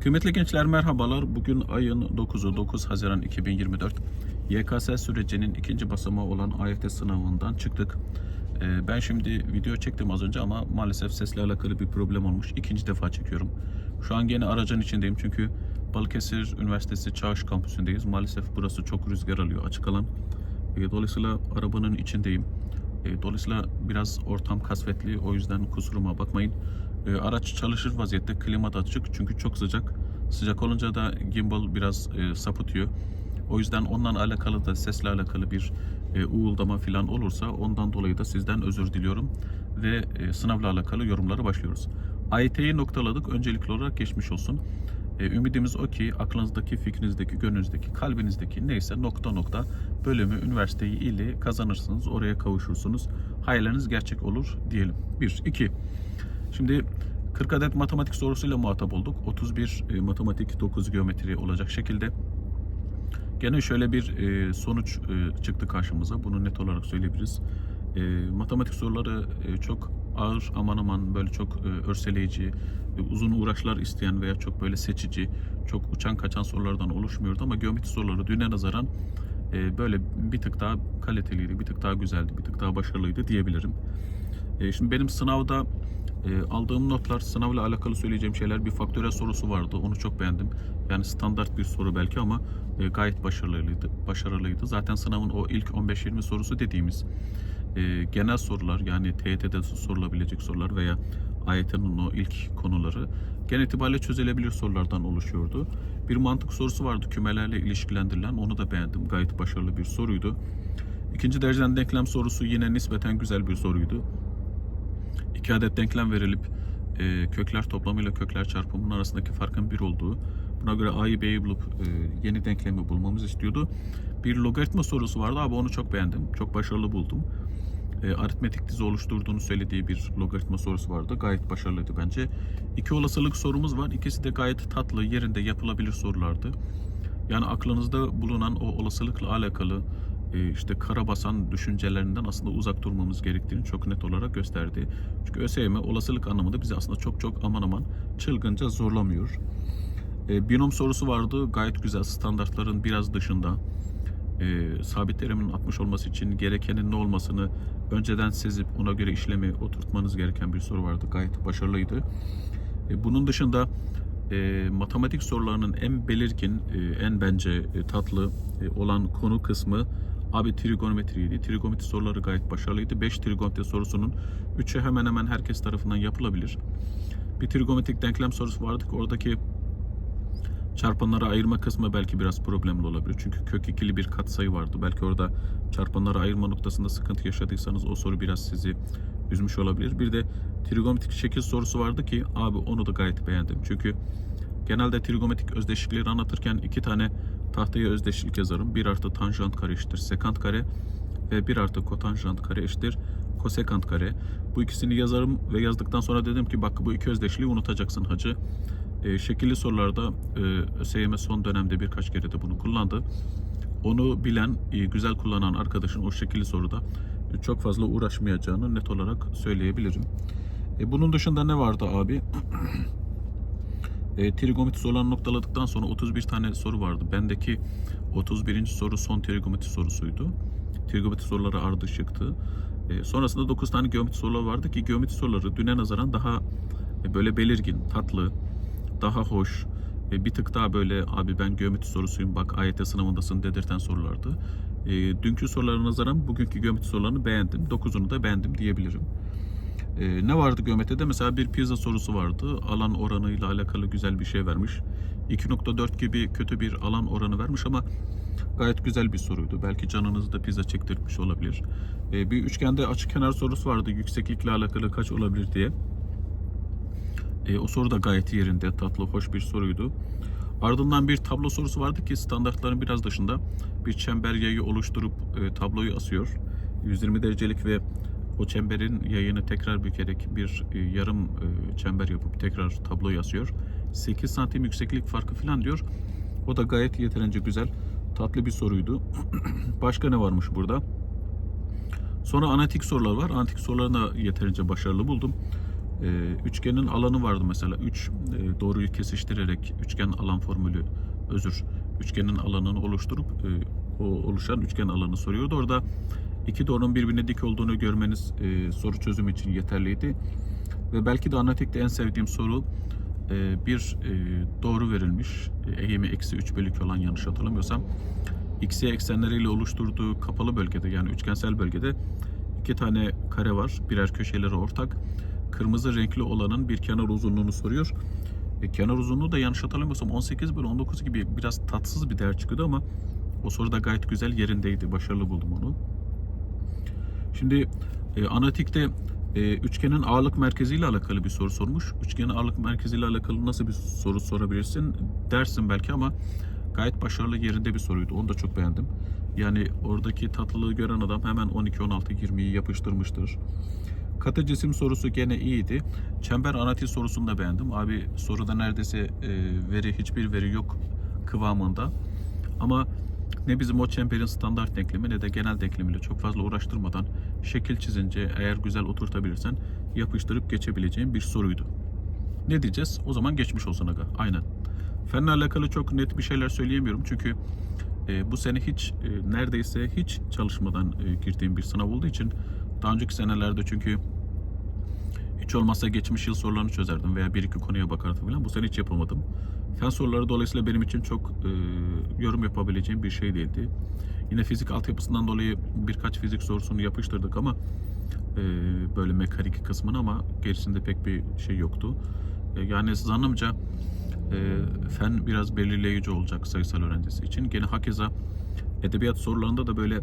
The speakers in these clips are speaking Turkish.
Kıymetli gençler merhabalar. Bugün ayın 9'u 9 Haziran 2024. YKS sürecinin ikinci basamağı olan AYT sınavından çıktık. Ee, Ben şimdi video çektim az önce ama maalesef sesle alakalı bir problem olmuş. İkinci defa çekiyorum. Şu an yine aracın içindeyim çünkü Balıkesir Üniversitesi Çağış kampüsündeyiz. Maalesef burası çok rüzgar alıyor açık alan. Ee, Dolayısıyla arabanın içindeyim. Ee, Dolayısıyla biraz ortam kasvetli o yüzden kusuruma bakmayın. Ee, Araç çalışır vaziyette klima da açık çünkü çok sıcak. Sıcak olunca da gimbal biraz e, sapıtıyor. O yüzden ondan alakalı da sesle alakalı bir e, uğuldama falan olursa ondan dolayı da sizden özür diliyorum ve e, sınavla alakalı yorumlara başlıyoruz. AYT'yi noktaladık. Öncelikli olarak geçmiş olsun. E, ümidimiz o ki aklınızdaki, fikrinizdeki, gönlünüzdeki, kalbinizdeki neyse nokta nokta bölümü, üniversiteyi ile kazanırsınız. Oraya kavuşursunuz. Hayalleriniz gerçek olur diyelim. 1. 2. Şimdi 40 adet matematik sorusuyla muhatap olduk. 31 e, matematik, 9 geometri olacak şekilde. Gene şöyle bir e, sonuç e, çıktı karşımıza. Bunu net olarak söyleyebiliriz. E, matematik soruları e, çok ağır aman aman böyle çok e, örseleyici, e, uzun uğraşlar isteyen veya çok böyle seçici, çok uçan kaçan sorulardan oluşmuyordu ama geometri soruları düne nazaran e, böyle bir tık daha kaliteliydi, bir tık daha güzeldi, bir tık daha başarılıydı diyebilirim. E, şimdi benim sınavda e, aldığım notlar, sınavla alakalı söyleyeceğim şeyler bir faktörel sorusu vardı. Onu çok beğendim. Yani standart bir soru belki ama e, gayet başarılıydı. Başarılıydı. Zaten sınavın o ilk 15-20 sorusu dediğimiz e, genel sorular yani TYT'de sorulabilecek sorular veya AYT'nin o ilk konuları genel itibariyle çözülebilir sorulardan oluşuyordu. Bir mantık sorusu vardı kümelerle ilişkilendirilen. Onu da beğendim. Gayet başarılı bir soruydu. İkinci dereceden denklem sorusu yine nispeten güzel bir soruydu. İki adet denklem verilip e, kökler toplamıyla kökler çarpımının arasındaki farkın bir olduğu, buna göre a'yı b'yi bulup e, yeni denklemi bulmamızı istiyordu. Bir logaritma sorusu vardı abi onu çok beğendim. Çok başarılı buldum. E, aritmetik dizi oluşturduğunu söylediği bir logaritma sorusu vardı. Gayet başarılıydı bence. İki olasılık sorumuz var. İkisi de gayet tatlı, yerinde yapılabilir sorulardı. Yani aklınızda bulunan o olasılıkla alakalı işte kara basan düşüncelerinden aslında uzak durmamız gerektiğini çok net olarak gösterdi. Çünkü ÖSYM olasılık anlamında bizi aslında çok çok aman aman çılgınca zorlamıyor. E, binom sorusu vardı. Gayet güzel. Standartların biraz dışında. E, sabit terimin 60 olması için gerekenin ne olmasını önceden sezip ona göre işlemi oturtmanız gereken bir soru vardı. Gayet başarılıydı. Bunun dışında e, matematik sorularının en belirgin, e, en bence e, tatlı e, olan konu kısmı abi trigonometriydi. Trigonometri soruları gayet başarılıydı. 5 trigonometri sorusunun 3'ü hemen hemen herkes tarafından yapılabilir. Bir trigonometrik denklem sorusu vardı ki oradaki çarpanları ayırma kısmı belki biraz problemli olabilir. Çünkü kök ikili bir katsayı vardı. Belki orada çarpanları ayırma noktasında sıkıntı yaşadıysanız o soru biraz sizi üzmüş olabilir. Bir de trigonometrik şekil sorusu vardı ki abi onu da gayet beğendim. Çünkü genelde trigonometrik özdeşlikleri anlatırken iki tane tahtaya özdeşlik yazarım. Bir artı tanjant kare eşittir sekant kare ve bir artı kotanjant kare eşittir kosekant kare. Bu ikisini yazarım ve yazdıktan sonra dedim ki bak bu iki özdeşliği unutacaksın hacı. E, şekilli sorularda e, ÖSYM son dönemde birkaç kere de bunu kullandı. Onu bilen, e, güzel kullanan arkadaşın o şekilli soruda e, çok fazla uğraşmayacağını net olarak söyleyebilirim. E, bunun dışında ne vardı abi? e, trigonometri sorularını noktaladıktan sonra 31 tane soru vardı. Bendeki 31. soru son trigonometri sorusuydu. Trigonometri soruları ardışıktı. E, sonrasında 9 tane geometri soruları vardı ki geometri soruları düne nazaran daha e, böyle belirgin, tatlı, daha hoş, e, bir tık daha böyle abi ben geometri sorusuyum bak AYT sınavındasın dedirten sorulardı. E, dünkü sorulara nazaran bugünkü geometri sorularını beğendim. 9'unu da beğendim diyebilirim. E, ne vardı geometride? Mesela bir pizza sorusu vardı. Alan oranıyla alakalı güzel bir şey vermiş. 2.4 gibi kötü bir alan oranı vermiş ama gayet güzel bir soruydu. Belki canınızı da pizza çektirmiş olabilir. E, bir üçgende açık kenar sorusu vardı. Yükseklikle alakalı kaç olabilir diye. E, o soru da gayet yerinde, tatlı, hoş bir soruydu. Ardından bir tablo sorusu vardı ki standartların biraz dışında bir çember yayı oluşturup e, tabloyu asıyor. 120 derecelik ve o çemberin yayını tekrar bükerek bir e, yarım e, çember yapıp tekrar tabloyu asıyor. 8 santim yükseklik farkı falan diyor. O da gayet yeterince güzel, tatlı bir soruydu. Başka ne varmış burada? Sonra analitik sorular var. Analitik sorularını da yeterince başarılı buldum. Ee, üçgenin alanı vardı mesela. 3 doğruyu kesiştirerek üçgen alan formülü özür üçgenin alanını oluşturup e, o oluşan üçgen alanı soruyordu. Orada iki doğrunun birbirine dik olduğunu görmeniz e, soru çözüm için yeterliydi. Ve belki de analitikte en sevdiğim soru e, bir e, doğru verilmiş. E, eğimi eksi 3 bölü 2 olan yanlış hatırlamıyorsam. X, Y eksenleriyle oluşturduğu kapalı bölgede yani üçgensel bölgede iki tane kare var. Birer köşeleri ortak. Kırmızı renkli olanın bir kenar uzunluğunu soruyor. E, kenar uzunluğu da yanlış hatırlamıyorsam 18 bölü 19 gibi biraz tatsız bir değer çıkıyordu ama o soru da gayet güzel yerindeydi. Başarılı buldum onu. Şimdi e, analitikte e, üçgenin ağırlık merkeziyle alakalı bir soru sormuş. Üçgenin ağırlık merkeziyle alakalı nasıl bir soru sorabilirsin dersin belki ama gayet başarılı yerinde bir soruydu. Onu da çok beğendim. Yani oradaki tatlılığı gören adam hemen 12, 16, 20'yi yapıştırmıştır. Katı cisim sorusu gene iyiydi. Çember analitik sorusunu da beğendim. Abi soruda neredeyse e, veri hiçbir veri yok kıvamında. Ama ne bizim o çemberin standart denklemi ne de genel denklemiyle çok fazla uğraştırmadan şekil çizince eğer güzel oturtabilirsen yapıştırıp geçebileceğin bir soruydu. Ne diyeceğiz? O zaman geçmiş olsun aga. Aynen. Fenle alakalı çok net bir şeyler söyleyemiyorum çünkü e, bu sene hiç e, neredeyse hiç çalışmadan e, girdiğim bir sınav olduğu için daha önceki senelerde çünkü hiç olmazsa geçmiş yıl sorularını çözerdim veya bir iki konuya bakardım falan. Bu sene hiç yapamadım. Fen soruları dolayısıyla benim için çok e, yorum yapabileceğim bir şey değildi. Yine fizik altyapısından dolayı birkaç fizik sorusunu yapıştırdık ama e, böyle mekanik kısmını ama gerisinde pek bir şey yoktu. E, yani zannımca e, fen biraz belirleyici olacak sayısal öğrencisi için. Gene hakeza edebiyat sorularında da böyle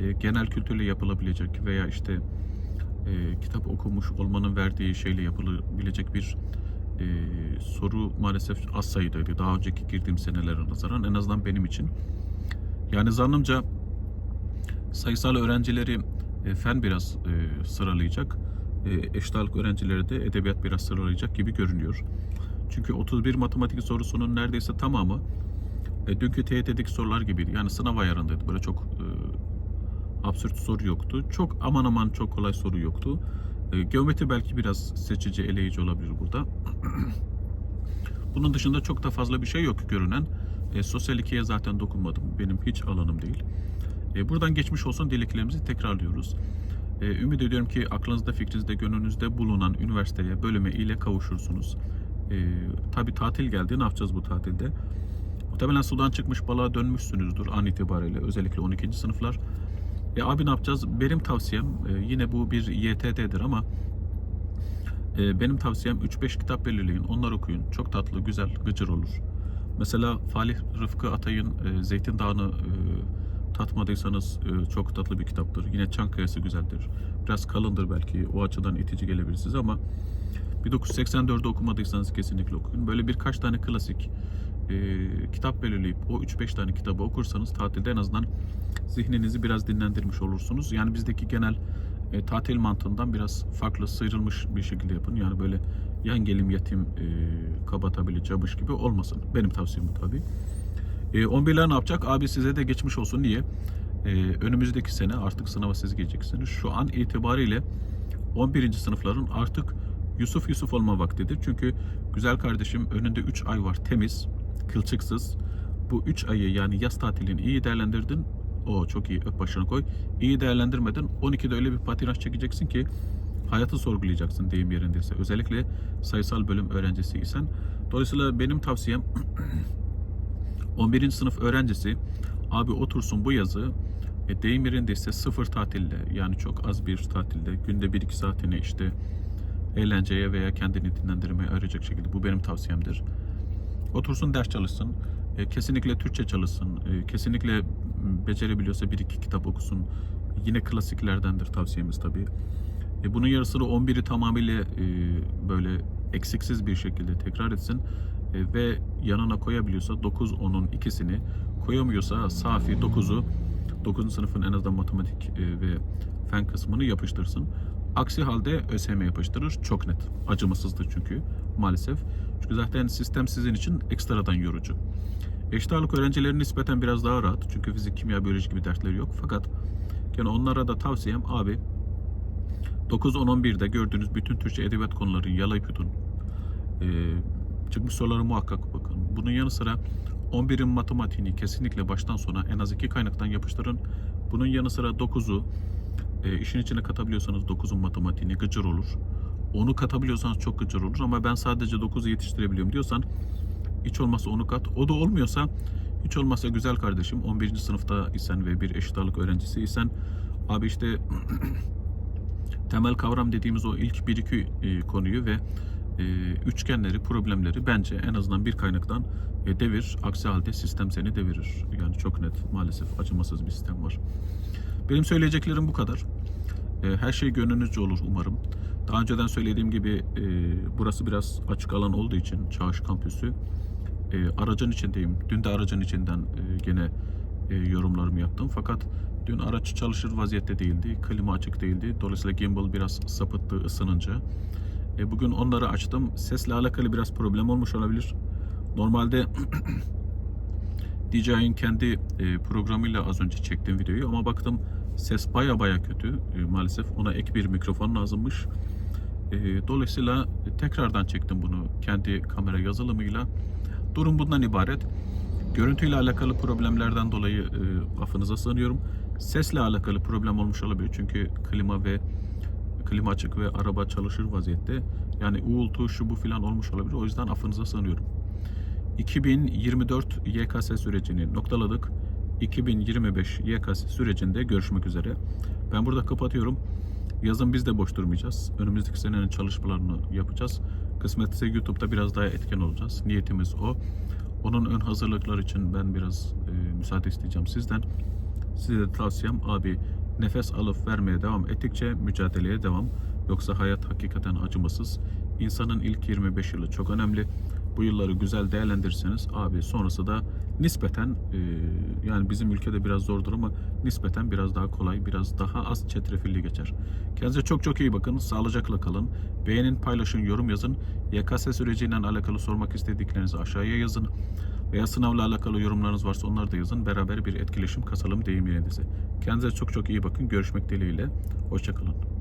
e, genel kültürle yapılabilecek veya işte e, kitap okumuş olmanın verdiği şeyle yapılabilecek bir e, soru maalesef az sayıdaydı. Daha önceki girdiğim senelere nazaran en azından benim için. Yani zannımca sayısal öğrencileri e, fen biraz e, sıralayacak. E, eşit öğrencileri de edebiyat biraz sıralayacak gibi görünüyor. Çünkü 31 matematik sorusunun neredeyse tamamı e, dünkü TYT'deki sorular gibiydi. Yani sınav ayarındaydı. Böyle çok e, absürt soru yoktu. Çok aman aman çok kolay soru yoktu. E, geometri belki biraz seçici, eleyici olabilir burada. Bunun dışında çok da fazla bir şey yok görünen. E, sosyal ikiye zaten dokunmadım. Benim hiç alanım değil. E, buradan geçmiş olsun dileklerimizi tekrarlıyoruz. E, ümit ediyorum ki aklınızda, fikrinizde, gönlünüzde bulunan üniversiteye, bölüme ile kavuşursunuz. E, Tabi tatil geldi. Ne yapacağız bu tatilde? Muhtemelen sudan çıkmış balığa dönmüşsünüzdür an itibariyle. Özellikle 12. sınıflar. E abi ne yapacağız? Benim tavsiyem e, yine bu bir YTD'dir ama e, benim tavsiyem 3-5 kitap belirleyin. Onları okuyun. Çok tatlı, güzel, gıcır olur. Mesela Falih Rıfkı Atay'ın e, Zeytin Dağı'nı e, tatmadıysanız e, çok tatlı bir kitaptır. Yine Çankaya'sı güzeldir. Biraz kalındır belki. O açıdan itici gelebilir size ama 1984'ü okumadıysanız kesinlikle okuyun. Böyle birkaç tane klasik e, kitap belirleyip o 3-5 tane kitabı okursanız tatilde en azından zihninizi biraz dinlendirmiş olursunuz. Yani bizdeki genel e, tatil mantığından biraz farklı sıyrılmış bir şekilde yapın. Yani böyle yan gelim yatim e, kaba tabiri gibi olmasın. Benim tavsiyem bu tabi. E, 11'ler ne yapacak? Abi size de geçmiş olsun. Niye? E, önümüzdeki sene artık sınava siz geleceksiniz. Şu an itibariyle 11. sınıfların artık Yusuf Yusuf olma vaktidir. Çünkü güzel kardeşim önünde 3 ay var temiz, kılçıksız. Bu 3 ayı yani yaz tatilini iyi değerlendirdin. O çok iyi öp başına koy. İyi değerlendirmedin. 12'de öyle bir patinaj çekeceksin ki hayatı sorgulayacaksın deyim yerindeyse. Özellikle sayısal bölüm öğrencisiysen. Dolayısıyla benim tavsiyem 11. sınıf öğrencisi abi otursun bu yazı e, deyim yerindeyse sıfır tatilde yani çok az bir tatilde günde 1-2 saatini işte eğlenceye veya kendini dinlendirmeye ayıracak şekilde bu benim tavsiyemdir. Otursun ders çalışsın. E, kesinlikle Türkçe çalışsın. E, kesinlikle becerebiliyorsa bir iki kitap okusun. Yine klasiklerdendir tavsiyemiz tabii. E, bunun yarısını 11'i tamamıyla böyle eksiksiz bir şekilde tekrar etsin. Ve yanına koyabiliyorsa 9 10'un ikisini koyamıyorsa safi 9'u 9. sınıfın en azından matematik ve fen kısmını yapıştırsın. Aksi halde ÖSYM yapıştırır. Çok net. Acımasızdır çünkü maalesef. Çünkü zaten sistem sizin için ekstradan yorucu. Eşit ağırlık öğrencileri nispeten biraz daha rahat. Çünkü fizik, kimya, biyoloji gibi dersleri yok. Fakat yani onlara da tavsiyem abi 9, 10, 11'de gördüğünüz bütün Türkçe edebiyat konularını yalayıp yutun. Ee, çıkmış soruları muhakkak bakın. Bunun yanı sıra 11'in matematiğini kesinlikle baştan sona en az iki kaynaktan yapıştırın. Bunun yanı sıra 9'u e, işin içine katabiliyorsanız 9'un matematiğini gıcır olur. Onu katabiliyorsanız çok gıcır olur ama ben sadece 9'u yetiştirebiliyorum diyorsan hiç olmazsa onu kat. O da olmuyorsa hiç olmazsa güzel kardeşim 11. sınıfta isen ve bir eşit ağırlık öğrencisi isen abi işte temel kavram dediğimiz o ilk bir iki e, konuyu ve e, üçgenleri, problemleri bence en azından bir kaynaktan e, devir. Aksi halde sistem seni devirir. Yani çok net maalesef acımasız bir sistem var. Benim söyleyeceklerim bu kadar. E, her şey gönlünüzce olur umarım. Daha önceden söylediğim gibi e, burası biraz açık alan olduğu için Çağış Kampüsü. E, aracın içindeyim. Dün de aracın içinden e, gene yorumlarımı yaptım. Fakat dün araç çalışır vaziyette değildi. Klima açık değildi. Dolayısıyla gimbal biraz sapıttı ısınınca. Bugün onları açtım. Sesle alakalı biraz problem olmuş olabilir. Normalde DJI'nin kendi e, programıyla az önce çektiğim videoyu ama baktım ses baya baya kötü. E, maalesef ona ek bir mikrofon lazımmış. E, dolayısıyla tekrardan çektim bunu kendi kamera yazılımıyla. Durum bundan ibaret. Görüntüyle alakalı problemlerden dolayı affınıza sığınıyorum. Sesle alakalı problem olmuş olabilir çünkü klima ve klima açık ve araba çalışır vaziyette. Yani uğultu şu bu filan olmuş olabilir. O yüzden affınıza sığınıyorum. 2024 YKS sürecini noktaladık. 2025 YKS sürecinde görüşmek üzere. Ben burada kapatıyorum. Yazın biz de boş durmayacağız. Önümüzdeki senenin çalışmalarını yapacağız. Kısmetse YouTube'da biraz daha etken olacağız. Niyetimiz o. Onun ön hazırlıklar için ben biraz e, müsaade isteyeceğim sizden. Size de tavsiyem abi nefes alıp vermeye devam ettikçe mücadeleye devam. Yoksa hayat hakikaten acımasız. İnsanın ilk 25 yılı çok önemli. Bu yılları güzel değerlendirirseniz abi sonrası da nispeten e, yani bizim ülkede biraz zordur ama nispeten biraz daha kolay, biraz daha az çetrefilli geçer. Kendinize çok çok iyi bakın. Sağlıcakla kalın. Beğenin, paylaşın, yorum yazın. YKS süreciyle alakalı sormak istediklerinizi aşağıya yazın. Veya sınavla alakalı yorumlarınız varsa onları da yazın. Beraber bir etkileşim kasalım deyim yerinize. Kendinize çok çok iyi bakın. Görüşmek dileğiyle. Hoşçakalın.